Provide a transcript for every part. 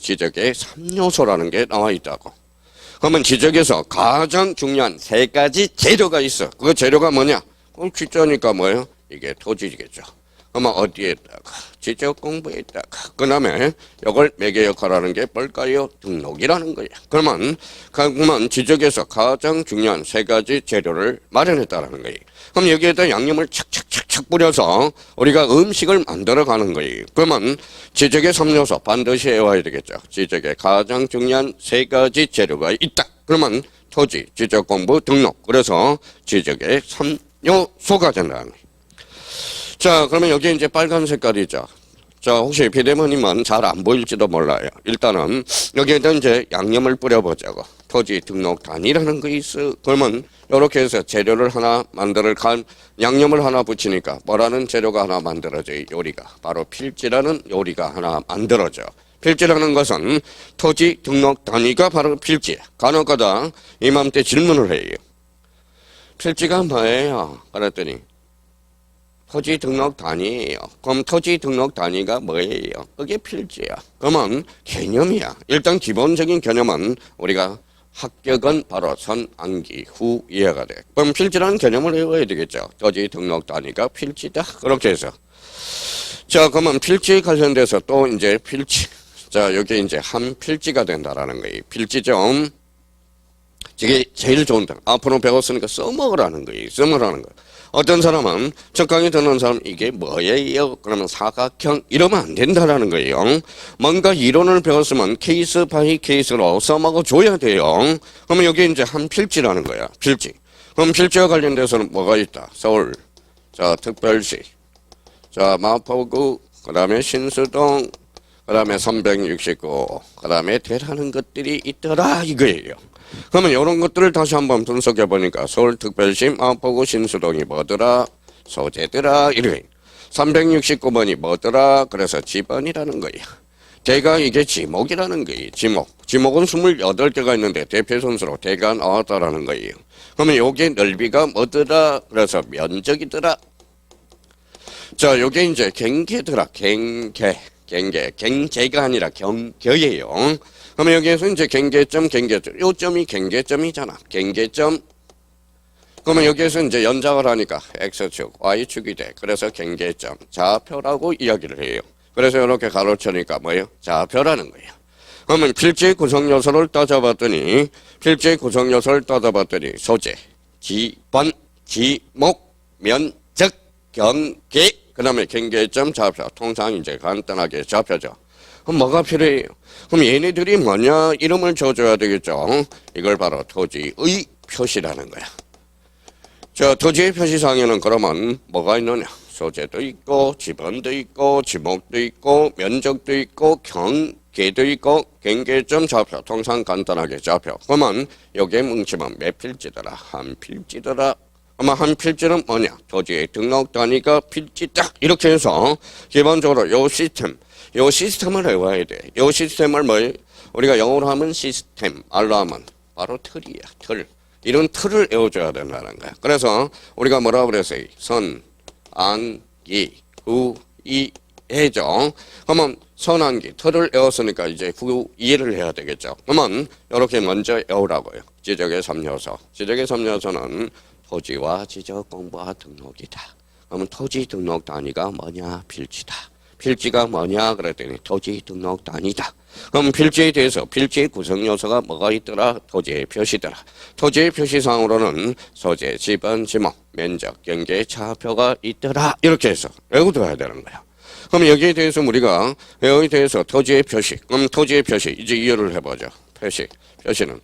지적에 3요소라는 게 나와 있다고. 그러면 지적에서 가장 중요한 세 가지 재료가 있어. 그 재료가 뭐냐? 그럼 지적이니까 뭐예요? 이게 토지겠죠. 그러면 어디에다가 지적 공부에다가 그 다음에 이걸 매개 역할하는 게 뭘까요? 등록이라는 거예요. 그러면 그러면 지적에서 가장 중요한 세 가지 재료를 마련했다라는 거예요. 그럼 여기에다 양념을 착착착 착 뿌려서 우리가 음식을 만들어 가는 거예요. 그러면 지적의 3요소 반드시 외워야 되겠죠. 지적의 가장 중요한 세 가지 재료가 있다. 그러면 토지, 지적 공부, 등록. 그래서 지적의 3요소가 된다는 거예요. 자, 그러면 여기 이제 빨간 색깔이죠. 자, 혹시 비대머님은 잘안 보일지도 몰라요. 일단은 여기에다 이제 양념을 뿌려보자고. 토지 등록 단위라는 거 있어. 그러면 이렇게 해서 재료를 하나 만들을 간 양념을 하나 붙이니까 뭐라는 재료가 하나 만들어져요. 요리가. 바로 필지라는 요리가 하나 만들어져. 필지라는 것은 토지 등록 단위가 바로 필지. 간혹가다 이맘때 질문을 해요. 필지가 뭐예요? 그랬더니 토지 등록 단위예요. 그럼 토지 등록 단위가 뭐예요? 그게 필지야. 그러면 개념이야. 일단 기본적인 개념은 우리가 합격은 바로 선, 암기, 후 이해가 돼. 그럼 필지라는 개념을 외워야 되겠죠. 토지 등록 단위가 필지다. 그렇게 해서. 자, 그러면 필지에 관련돼서 또 이제 필지. 자, 여기 이제 한 필지가 된다라는 거예요. 필지점. 이게 제일 좋은 점. 앞으로 배웠으니까 써먹으라는 거예요. 써먹으라는 거. 어떤 사람은 첫 강의 듣는 사람 이게 뭐예요? 그러면 사각형 이러면 안 된다라는 거예요. 뭔가 이론을 배웠으면 케이스 바이 케이스로 써먹어 줘야 돼요. 그러면 여기 이제 한 필지라는 거야. 필지. 그럼 필지와 관련돼서는 뭐가 있다? 서울, 자 특별시, 자 마포구, 그다음에 신수동, 그 다음에 369, 그 다음에 대라는 것들이 있더라 이거예요. 그러면 이런 것들을 다시 한번 분석해 보니까 서울특별시 마포구 신수동이 뭐더라 소재더라 이래 369번이 뭐더라 그래서 지번이라는 거야. 대가 이게 지목이라는 거예요. 지목. 지목은 28개가 있는데 대표 선수로 대가 나왔다라는 거예요. 그러면 요게 넓이가 뭐더라 그래서 면적이더라 자, 요게 이제 경계더라. 경계. 경계. 경계가 아니라 경계예요. 그러면 여기에서 이제 경계점, 경계점. 요 점이 경계점이잖아. 경계점. 그러면 여기에서 이제 연장을 하니까 X축, Y축이 돼. 그래서 경계점, 좌표라고 이야기를 해요. 그래서 이렇게 가로쳐니까 뭐예요? 좌표라는 거예요. 그러면 필지 구성 요소를 따져봤더니, 필지 구성 요소를 따져봤더니, 소재, 지번, 지목, 면적, 경계, 그 다음에 경계점 좌표. 통상 이제 간단하게 좌표죠. 그럼 뭐가 필요해요? 그럼 얘네들이 뭐냐? 이름을 줘줘야 되겠죠. 이걸 바로 토지의 표시라는 거야. 저 토지의 표시상에는 그러면 뭐가 있느냐? 소재도 있고, 지번도 있고, 지목도 있고, 면적도 있고, 경계도 있고, 경계점 좌표. 통상 간단하게 좌표. 그러면 여기에 뭉치면 몇 필지더라? 한 필지더라? 아마 한 필지는 뭐냐? 토지의 등록 단위가 필지 딱 이렇게 해서 기본적으로 요 시스템, 요 시스템을 외워야 돼. 요 시스템을 뭐 우리가 영어로 하면 시스템, 말로 하면 바로 틀이야. 틀. 이런 틀을 외워줘야 된다는 거야. 그래서 우리가 뭐라고 그랬어요? 선, 안, 기, 후, 이, 해죠. 그러면 선안기 틀을 외웠으니까 이제 후 이해를 해야 되겠죠. 그러면 이렇게 먼저 외우라고요. 지적의 3요소. 지적의 3요소는 토지와 지적 공부와 등록이다. 그러면 토지 등록 단위가 뭐냐? 필지다. 필지가 뭐냐? 그랬더니 토지 등록 단위다. 그럼 필지에 대해서 필지의 구성 요소가 뭐가 있더라? 토지의 표시더라. 토지의 표시상으로는 소재, 지번, 지목, 면적, 경계, 차표가 있더라. 이렇게 해서 외워둬야 되는 거야. 그럼 여기에 대해서 우리가 여기에 대해서 토지의 표시. 그럼 토지의 표시 이제 이해를 해보죠. 표시. 표시는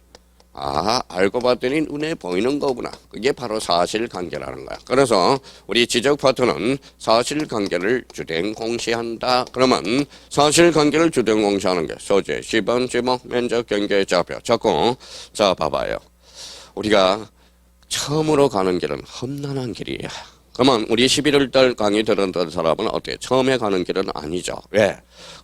아, 알고 봤더니 눈에 보이는 거구나. 그게 바로 사실관계라는 거야. 그래서 우리 지적 파트는 사실관계를 주된 공시한다. 그러면 사실관계를 주된 공시하는 게 소재, 시번, 지목, 면적, 경계, 좌표. 자꾸 자 봐봐요. 우리가 처음으로 가는 길은 험난한 길이야. 그러면 우리 11월 달 강의 들었던 사람은 어때요? 처음에 가는 길은 아니죠. 왜?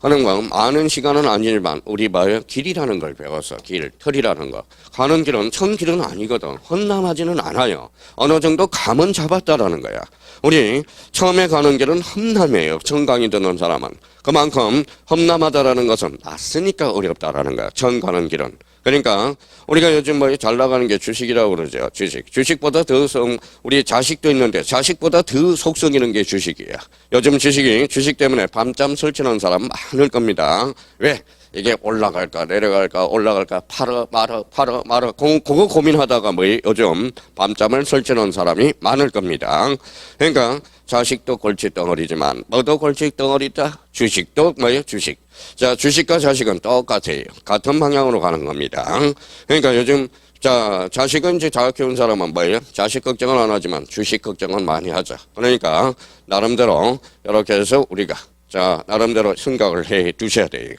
가는 건 많은 시간은 아니지만 우리 뭐예요? 길이라는 걸 배웠어. 길, 틀이라는 거. 가는 길은 천 길은 아니거든. 험난하지는 않아요. 어느 정도 감은 잡았다라는 거야. 우리 처음에 가는 길은 험남이에요. 처음 강의 듣는 사람은. 그만큼 험남하다라는 것은 낯으니까 어렵다라는 거야. 처음 가는 길은. 그러니까 우리가 요즘 뭐 잘 나가는 게 주식이라고 그러죠. 주식. 주식보다 더 성, 우리 자식도 있는데 자식보다 더 속성 있는 게 주식이에요. 요즘 주식이 주식 때문에 밤잠 설치는 사람 많을 겁니다. 왜? 이게 올라갈까 내려갈까 올라갈까 팔어 말어 팔어 말어 그, 그거 고민하다가 뭐 요즘 밤잠을 설치는 사람이 많을 겁니다. 그러니까 자식도 골칫덩어리지만 뭐도 골칫덩어리다 주식도 뭐예요 주식. 자 주식과 자식은 똑같아요. 같은 방향으로 가는 겁니다. 그러니까 요즘 자, 자식은 이제 자가 키운 사람은 뭐예요? 자식 걱정은 안 하지만 주식 걱정은 많이 하자. 그러니까 나름대로 이렇게 해서 우리가 자, 나름대로 생각을 해 두셔야 돼요.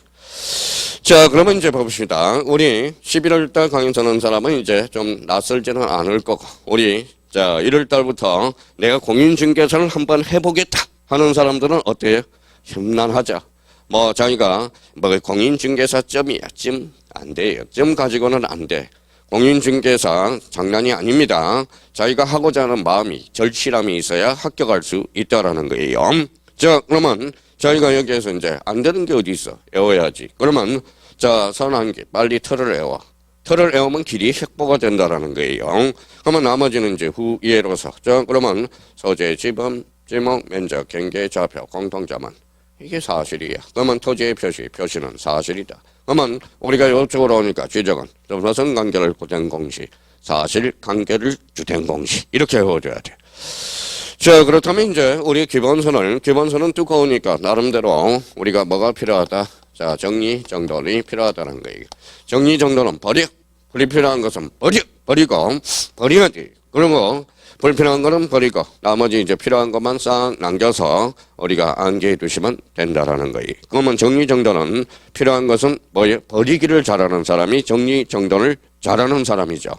자, 그러면 이제 봅시다. 우리 11월 달 강의 듣는 사람은 이제 좀 낯설지는 않을 거고, 우리 자, 1월 달부터 내가 공인중개사를 한번 해보겠다 하는 사람들은 어때요? 험난하자. 뭐, 자기가 뭐 공인중개사점이야. 점안 돼요. 점 가지고는 안 돼. 공인중개사 장난이 아닙니다. 자기가 하고자 하는 마음이 절실함이 있어야 합격할 수 있다라는 거예요. 자, 그러면 저희가 여기에서 이제 안 되는 게 어디 있어? 애워야지. 그러면 자, 선한 게 빨리 털을 애워. 털을 애우면 길이 획보가 된다라는 거예요. 그러면 나머지는 이제 후이해로서. 자, 그러면 소재, 지번, 지목, 면적, 경계, 좌표, 공통자만. 이게 사실이야. 그러면 토지의 표시, 표시는 사실이다. 그러면 우리가 이쪽으로 오니까 지적은 접사선 관계를 고된 공식, 사실 관계를 주된 공식 이렇게 해줘야 돼. 자 그렇다면 이제 우리 기본선을 기본선은 두꺼우니까 나름대로 우리가 뭐가 필요하다. 자 정리 정돈이 필요하다는 거예요. 정리 정돈은 버려. 불필요한 것은 버려. 버리고 버려야 돼. 그리고 불필요한 거는 버리고 나머지 이제 필요한 것만 싹 남겨서 우리가 안개해 두시면 된다라는 거예요. 그러면 정리정돈은 필요한 것은 뭐예요? 버리기를 잘하는 사람이 정리정돈을 잘하는 사람이죠.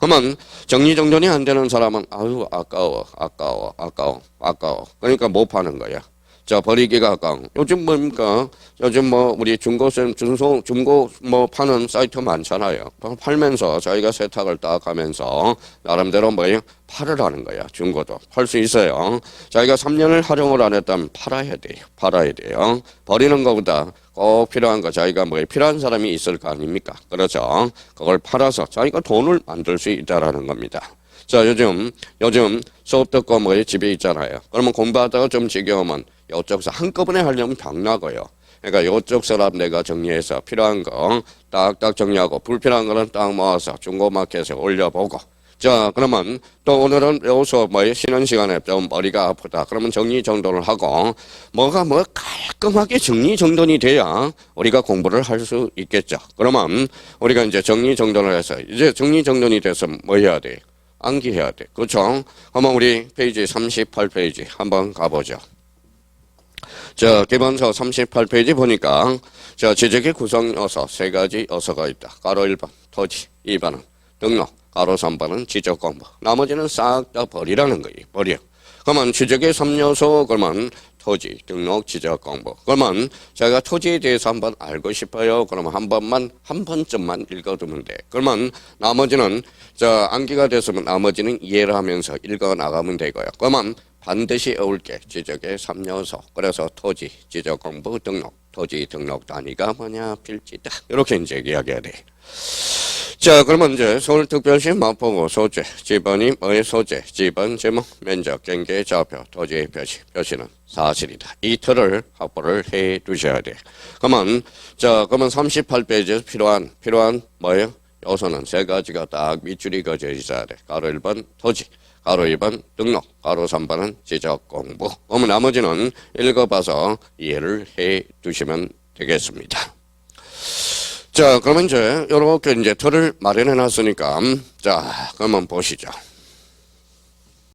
그러면 정리정돈이 안 되는 사람은 아유 아까워 아까워 아까워 아까워 그러니까 못 파는 거야. 자 버리기가 아까워. 요즘 뭡니까? 요즘 뭐 우리 중고쌤 중소 중고 뭐 파는 사이트 많잖아요. 팔면서 자기가 세탁을 딱 하면서 나름대로 뭐예요? 팔으라는 거야. 중고도 팔 수 있어요. 자기가 3년을 활용을 안 했다면 팔아야 돼요. 팔아야 돼요. 버리는 것보다 꼭 필요한 거 자기가 뭐 필요한 사람이 있을 거 아닙니까? 그렇죠. 그걸 팔아서 자기가 돈을 만들 수 있다라는 겁니다. 자 요즘 요즘 수업 듣고 뭐 집에 있잖아요. 그러면 공부하다가 좀 지겨우면 이쪽에서 한꺼번에 하려면 병나고요. 그러니까 이쪽 사람 내가 정리해서 필요한 거 딱딱 정리하고 불필요한 거는 딱 모아서 중고마켓에 올려보고. 자 그러면 또 오늘은 요 수업 뭐 쉬는 시간에 좀 머리가 아프다. 그러면 정리정돈을 하고 뭐가 뭐 깔끔하게 정리정돈이 돼야 우리가 공부를 할 수 있겠죠. 그러면 우리가 이제 정리정돈을 해서 이제 정리정돈이 돼서 뭐 해야 돼? 암기해야 돼. 그렇죠 그러면 우리 페이지 38페이지 한번 가보죠 자, 기본서 38페이지 보니까, 자, 지적의 구성 요소 세 가지 요소가 있다. 가로 1번, 토지. 2번은 등록. 가로 3번은 지적 공부. 나머지는 싹 다 버리라는 거예요. 버려. 그러면 지적의 3요소, 그러면 토지, 등록, 지적 공부. 그러면 제가 토지에 대해서 한번 알고 싶어요. 그러면 한 번만, 한 번쯤만 읽어두면 돼. 그러면 나머지는, 자, 암기가 됐으면 나머지는 이해를 하면서 읽어 나가면 되고요. 그러면 반드시 외울 게 지적의 3요소. 그래서 토지, 지적 공부, 등록. 토지 등록 단위가 뭐냐, 필지다. 이렇게 이제 이야기해야 돼. 자, 그러면 이제 서울특별시 마포구 소재, 지번이 뭐의 소재, 지번 제목, 면적, 경계, 좌표, 토지의 표시, 표시는 사실이다. 이 틀을 확보를 해 두셔야 돼. 그러면, 자, 그러면 38페이지에서 필요한, 필요한 뭐예요? 요소는 세 가지가 딱 밑줄이 그어져 있어야 돼. 가로 1번 토지, 가로 2번 등록, 가로 3번은 지적 공부. 그러면 나머지는 읽어봐서 이해를 해 두시면 되겠습니다. 자, 그러면 이제 이렇게 이제 틀을 마련해 놨으니까 자, 그러면 보시죠.